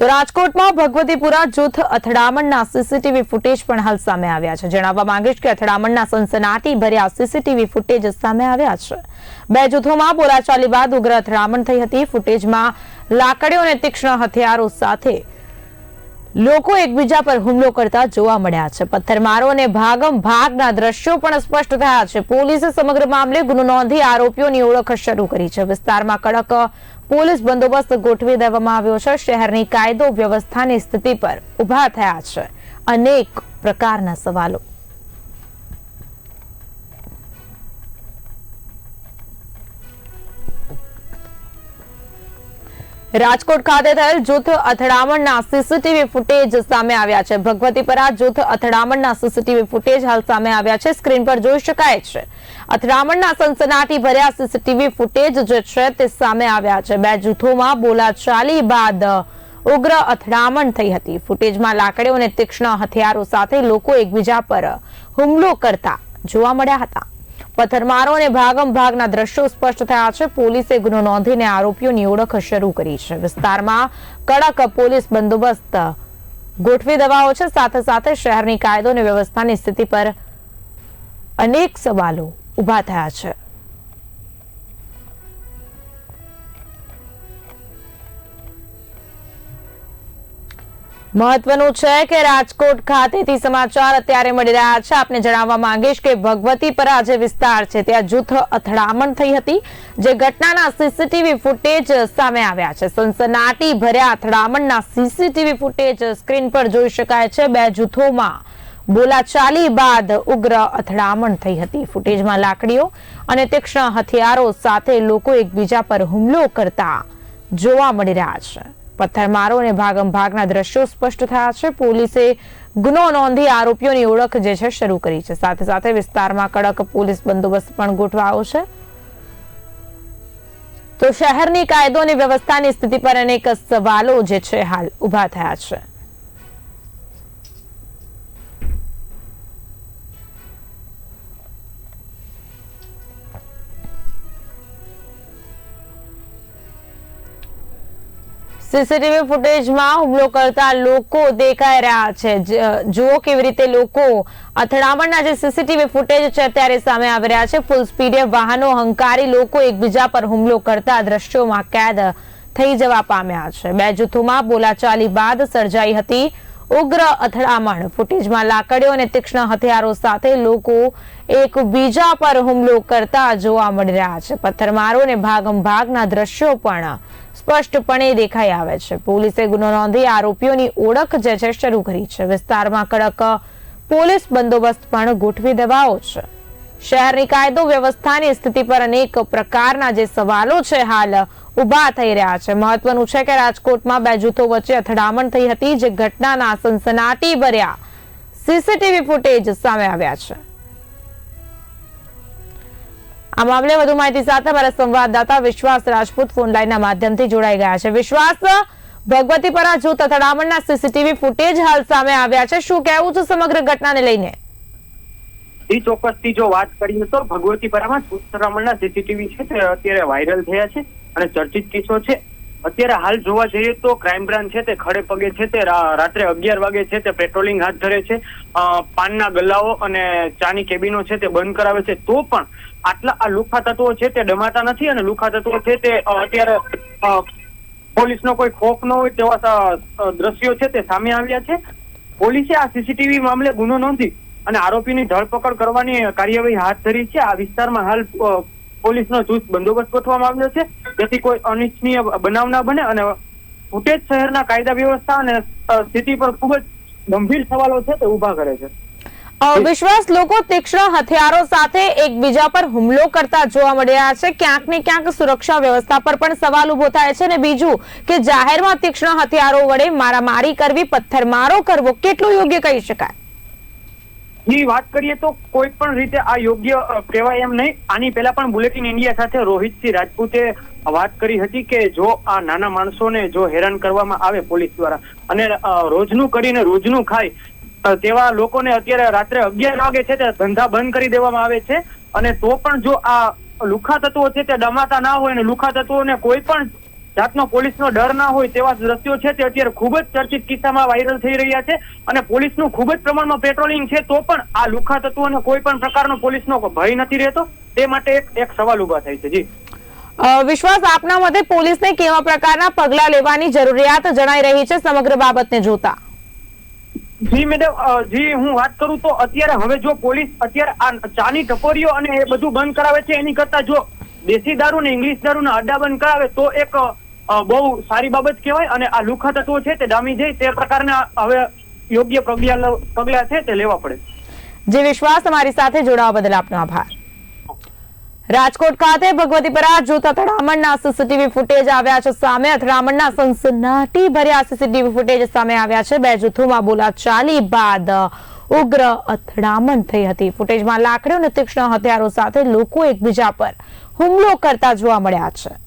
તો રાજકોટમાં ભગવતીપુરા જૂથ અથડામણના સીસીટીવી ફૂટેજ પણ હાલ સામે આવ્યા છે. જણાવવા માંગીશ કે અથડામણના સનસનાટી ભર્યા સીસીટીવી ફૂટેજ સામે આવ્યા છે. બે જૂથોમાં બોલાચાલી બાદ ઉગ્ર અથડામણ થઈ હતી. ફૂટેજમાં લાકડીઓ અને તીક્ષ્ણ હથિયારો સાથે લોકો એકબીજા પર હુમલો કરતા જોવા મળ્યા છે. પથ્થરમારો અને ભાગમ ભાગના દ્રશ્યો પણ સ્પષ્ટ થયા છે. પોલીસે સમગ્ર મામલે ગુનો નોંધી આરોપીઓની ઓળખ શરૂ કરી છે. વિસ્તારમાં કડક પોલીસ બંદોબસ્ત ગોઠવી દેવામાં આવ્યો છે. શહેરની કાયદો વ્યવસ્થાની સ્થિતિ પર ઊભા થયા છે. અનેક પ્રકારના સવાલો. રાજકોટ ખાતે થયેલ જૂથ અથડામણના સીસીટીવી ફૂટેજ સામે આવ્યા છે. ભગવતીપરા જૂથ અથડામણના સીસીટીવી ફૂટેજ હાલ સામે આવ્યા છે. સ્ક્રીન પર જોઈ શકાય છે. અથડામણના સનસનાટી ભર્યા સીસીટીવી ફૂટેજ જે છે તે સામે આવ્યા છે. બે જૂથોમાં બોલાચાલી બાદ ઉગ્ર અથડામણ થઈ હતી. ફૂટેજમાં લાકડીઓ અને તીક્ષ્ણ હથિયારો સાથે લોકો એકબીજા પર હુમલો કરતા જોવા મળ્યા હતા. પથ્થરમારો અને ભાગમ ભાગના દ્રશ્યો સ્પષ્ટ થયા છે. પોલીસે ગુનો નોંધીને આરોપીઓની ઓળખ શરૂ કરી છે. વિસ્તારમાં કડક પોલીસ બંદોબસ્ત ગોઠવી દેવાયો છે. સાથે સાથે શહેરની કાયદો અને વ્યવસ્થાની સ્થિતિ પર અનેક સવાલો ઊભા થયા છે. મહત્વનું છે કે રાજકોટ ખાતેથી સમાચાર અત્યારે મળી રહ્યા છે. આપને જણાવવા માંગીશ કે ભગવતીપરા જે વિસ્તાર છે. ત્યાં જૂથ અથડામણ થઈ હતી. જે ઘટનાના સીસીટીવી ફૂટેજ સામે આવ્યા છે. સનસનાટી ભર્યા અથડામણના સીસીટીવી ફૂટેજ સ્ક્રીન પર જોઈ શકાય છે. બે જૂથોમાં બોલાચાલી બાદ ઉગ્ર અથડામણ થઈ હતી. ફૂટેજમાં લાકડીઓ અને તીક્ષ્ણ હથિયારો સાથે લોકો એકબીજા પર હુમલો કરતા જોવા મળી રહ્યા છે. પથ્થરમારો અને ભાગમ ભાગના દ્રશ્યો સ્પષ્ટ થયા છે. પોલીસે ગુનો નોંધી આરોપીઓની ઓળખ જે છે શરૂ કરી છે. સાથે સાથે વિસ્તારમાં કડક પોલીસ બંદોબસ્ત પણ ગોઠવાયો છે. તો શહેરની કાયદો અને વ્યવસ્થાની સ્થિતિ પર અનેક સવાલો જે છે હાલ ઊભા થયા છે. સીસીટીવી ફૂટેજમાં હુમલો કરતા લોકો દેખાઈ રહ્યા છે. જુઓ કેવી રીતે લોકો અથડામણના જે સીસીટીવી ફૂટેજ છે અત્યારે સામે આવી રહ્યા છે. ફૂલ સ્પીડે વાહનો હંકારી લોકો એકબીજા પર હુમલો કરતા દ્રશ્યોમાં કેદ થઈ જવા પામ્યા છે. બે જૂથોમાં બોલાચાલી બાદ સર્જાઈ હતી. ઉગ્ર અથડામણ. ફૂટેજમાં લાકડીઓ અને તીક્ષ્ણ હથિયારો સાથે લોકો એકબીજા પર હુમલો કરતા જોવા મળી રહ્યા છે. પથ્થરમારો અને ભાગમ ભાગના દ્રશ્યો પણ સ્પષ્ટપણે દેખાઈ આવે છે. પોલીસે ગુનો નોંધી આરોપીઓની ઓળખ જે છે શરૂ કરી છે. વિસ્તારમાં કડક પોલીસ બંદોબસ્ત પણ ગોઠવી દેવાયો છે. શહેરની કાયદો વ્યવસ્થાની સ્થિતિ પર અનેક પ્રકારના જે સવાલો છે, હાલ ઊભા થઈ રહ્યા છે. મહત્વનું છે કે રાજકોટમાં બે જૂથો વચ્ચે અથડામણ થઈ હતી, જે ઘટનાના સનસનાટી ભર્યા સીસીટીવી ફૂટેજ સામે આવ્યા છે. આ મામલે વધુ માહિતી સાથે અમારા સંવાદદાતા વિશ્વાસ રાજપૂત ફોન લાઈનના માધ્યમથી જોડાઈ ગયા છે. વિશ્વાસ, ભગવતીપરા જૂથ અથડામણના સીસીટીવી ફૂટેજ હાલ સામે આવ્યા છે. શું કહેવું છે સમગ્ર ઘટનાને લઈને? એ ચોક્કસથી જો વાત કરીએ તો ભગવતીપરામાં સુતરામણના સીસીટીવી છે તે અત્યારે વાયરલ થયા છે અને ચર્ચિત કિસ્સો છે. અત્યારે હાલ જોવા જઈએ તો ક્રાઇમ બ્રાન્ચ છે તે ખડે પગે છે તે રાત્રે અગિયાર વાગે છે તે પેટ્રોલિંગ હાથ ધરે છે. પાનના ગલ્લાઓ અને ચાની કેબિનો છે તે બંધ કરાવે છે. તો પણ આટલા, આ લુખા તત્વો છે તે ડમાતા નથી અને લુખા તત્વો છે તે અત્યારે પોલીસનો કોઈ ખોફ ન હોય તેવા દ્રશ્યો છે તે સામે આવ્યા છે. પોલીસે આ સીસીટીવી મામલે ગુનો નોંધી અને આરોપીની ધરપકડ કરવાની કાર્યવાહી હાથ ધરી છે. આ વિસ્તારમાં હાલ પોલીસનો ચુસ્ત બંદોબસ્ત ગોઠવવામાં આવ્યો છે. જેથી કોઈ અનિચ્છનીય બનાવ ના બને અને ફૂટેજ શહેરના કાયદા વ્યવસ્થા અને સ્થિતિ પર ખૂબ જ ગંભીર સવાલો છે તે ઊભા કરે છે. વિશ્વાસ લોકો તીક્ષ્ણ હથિયારો સાથે એકબીજા પર હુમલો કરતા જોવા મળ્યા છે. ક્યાંક ને ક્યાંક સુરક્ષા વ્યવસ્થા પર પણ સવાલ ઊભો થાય છે અને બીજું કે જાહેરમાં તીક્ષ્ણ હથિયારો વડે મારામારી કરવી, પથ્થરમારો કરવો, કેટલું યોગ્ય કહી શકાય? ની વાત કરીએ તો કોઈ પણ રીતે આ યોગ્ય કહેવાય એમ નહીં. આની પહેલા પણ બુલેટિન ઇન્ડિયા સાથે રોહિતસિંહ રાજપૂતે વાત કરી હતી કે જો આ નાના માણસોને જો હેરાન કરવામાં આવે પોલીસ દ્વારા અને રોજનું કરીને રોજનું ખાય તેવા લોકોને અત્યારે રાત્રે અગિયાર વાગે છે તે ધંધા બંધ કરી દેવામાં આવે છે અને તો પણ જો આ લુખા તત્વો છે તે દમાતા ના હોય અને લુખા તત્વોને કોઈ પણ જાતનો પોલીસનો ડર ના હોય તેવા દ્રશ્યો છે. તે અત્યારે ખૂબ જ ચર્ચિત કિસ્સામાં વાયરલ થઈ રહ્યા છે અને પોલીસનું ખૂબ જ પ્રમાણમાં પેટ્રોલિંગ છે તો પણ આ લુખા તત્વોને કોઈ પણ પ્રકારનો પોલીસનો ભય નથી રહેતો. તે માટે એક એક સવાલ ઊભા થાય છે. જી. વિશ્વાસ આપના મતે પોલીસને કેવા પ્રકારના પગલા લેવાની જરૂરિયાત જણાઈ રહી છે સમગ્ર બાબતને જોતા? જી મેડમ જી હું વાત કરું તો અત્યારે હવે જો પોલીસ અત્યારે આ ચાની ટપોરીઓ અને એ બધું બંધ કરાવે છે એની કરતા જો દેશી દારૂ ને ઇંગ્લિશ દારૂના અડ્ડા બંધ કરાવે તો એક બહુ સારી બાબત કહેવાય અને આ લુખા તત્વો છે તે ડામી જાય તે પ્રકારના હવે યોગ્ય પગલા પગલા છે તે લેવા પડે. જે વિશ્વાસ તમારી સાથે જોડાવા બદલ આપનો આભાર. રાજકોટ ખાતે ભગવતીપરા જોતા અથડામણના સીસીટીવી ફૂટેજ આવ્યા છે સામે. અથડામણના સનસનાટી ભર્યા સીસીટીવી ફૂટેજ સામે આવ્યા છે. બે જૂથોમાં બોલાચાલી બાદ ઉગ્ર અથડામણ થઈ હતી. ફૂટેજમાં લાકડીઓ અને તીક્ષ્ણ હથિયારો સાથે લોકો એકબીજા પર હુમલો કરતા જોવા મળ્યા છે.